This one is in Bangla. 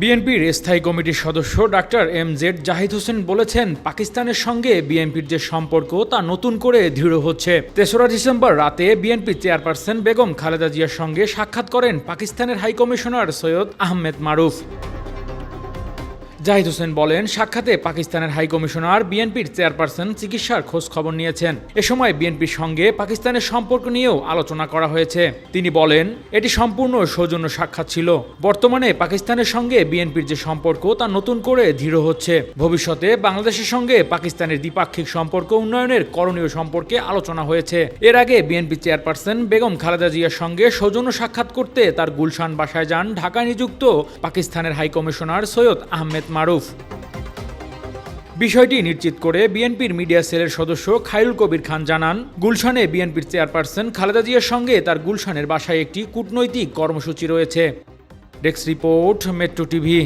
বিএনপির স্থায়ী কমিটির সদস্য doctor M Z Zahid Hossain বলেছেন, পাকিস্তানের সঙ্গে বিএনপির যে সম্পর্ক, তা নতুন করে দৃঢ় হচ্ছে। তেসরা ডিসেম্বর রাতে বিএনপি চেয়ারপারসন বেগম খালেদা জিয়ার সঙ্গে সাক্ষাৎ করেন পাকিস্তানের হাইকমিশনার সৈয়দ আহমেদ মারুফ। জাহিদ হোসেন বলেন, সাক্ষাতে পাকিস্তানের হাই কমিশনার বিএনপির চেয়ারপারসন চিকিৎসার খোঁজ খবর নিয়েছেন। এ সময় বিএনপির সঙ্গে পাকিস্তানের সম্পর্ক নিয়েও আলোচনা করা হয়েছে। তিনি বলেন, এটি সম্পূর্ণ সৌজন্য সাক্ষাৎ ছিল। বর্তমানে পাকিস্তানের সঙ্গে বিএনপির যে সম্পর্ক, তা নতুন করে দৃঢ় হচ্ছে। ভবিষ্যতে বাংলাদেশের সঙ্গে পাকিস্তানের দ্বিপাক্ষিক সম্পর্ক উন্নয়নের করণীয় সম্পর্কে আলোচনা হয়েছে। এর আগে বিএনপি চেয়ারপারসন বেগম খালেদা জিয়ার সঙ্গে সৌজন্য সাক্ষাৎ করতে তার গুলশান বাসায় যান। ঢাকায় নিযুক্ত পাকিস্তানের হাই কমিশনার সৈয়দ আহমেদ মারুফ। বিষয়টি নিশ্চিত করে বিএনপির মিডিয়া সেলের সদস্য খাইরুল কবির খান জানান, গুলশানে বিএনপির চেয়ারপারসন খালেদা জিয়ার সঙ্গে তার গুলশানের বাসায় একটি কূটনৈতিক কর্মসূচি রয়েছে। Desk report, metro TV.